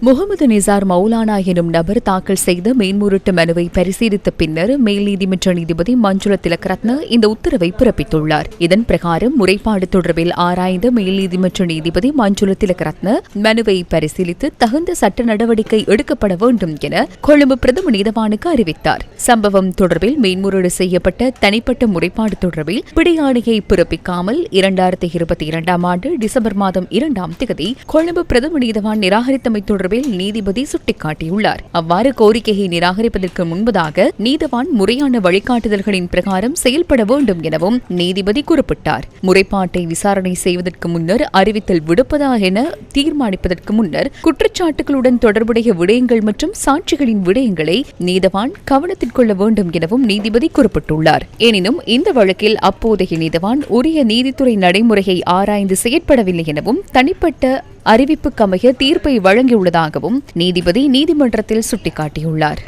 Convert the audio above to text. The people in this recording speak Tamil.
முகமது நிசார் மௌலானா எனும் நபர் தாக்கல் செய்த மேன்முரட்டு மனுவை பரிசீலித்த பின்னர் மேல் நீதிமன்ற நீதிபதி மஞ்சுள திலகரத்ன இந்த உத்தரவை பிறப்பித்துள்ளார். இதன் பிரகாரம் முறைப்பாடு தொடர்பில் ஆராய்ந்த மேல் நீதிமன்ற நீதிபதி மஞ்சுள திலகரத்ன மனுவை பரிசீலித்து தகுந்த சட்ட நடவடிக்கை எடுக்கப்பட வேண்டும் என கொழும்பு பிரதம நீதவானுக்கு அறிவித்தார். சம்பவம் தொடர்பில் மேன்முறையீடு செய்யப்பட்ட தனிப்பட்ட முறைப்பாடு தொடர்பில் பிடியாணையை பிறப்பிக்காமல் இரண்டாயிரத்தி இருபத்தி இரண்டாம் ஆண்டு டிசம்பர் மாதம் இரண்டாம் திகதி கொழும்பு பிரதம நீதவான் நிராகரித்தமை தொடர்பில் நீதிபதி சுட்டிக்காட்டியுள்ளார். அவ்வாறு கோரிக்கையை நிராகரிப்பதற்கு முன்பதாக நீதவான் முறையான வழிகாட்டுதல்களின் பிரகாரம் செயல்பட வேண்டும் எனவும் நீதிபதி குறிப்பிட்டார். முறைப்பாட்டை விசாரணை செய்வதற்கு முன்னர் அறிவித்தல் விடுப்பதா என தீர்மானிப்பதற்கு முன்னர் குற்றச்சாட்டுகளுடன் தொடர்புடைய விடயங்கள் மற்றும் சாட்சிகளின் விடயங்களை நீதவான் கவனத்தில் கொள்ள வேண்டும் எனவும் நீதிபதி குறிப்பிட்டுள்ளார். எனினும் இந்த வழக்கில் அப்போதைய நீதவான் உரிய நீதித்துறை நடைமுறையை ஆராய்ந்து செயற்படவில்லை எனவும் தனிப்பட்ட அறிவிப்புக்கமைய தீர்ப்பை வழங்கியுள்ளதாகவும் நீதிபதி நீதிமன்றத்தில் சுட்டிக்காட்டியுள்ளார்.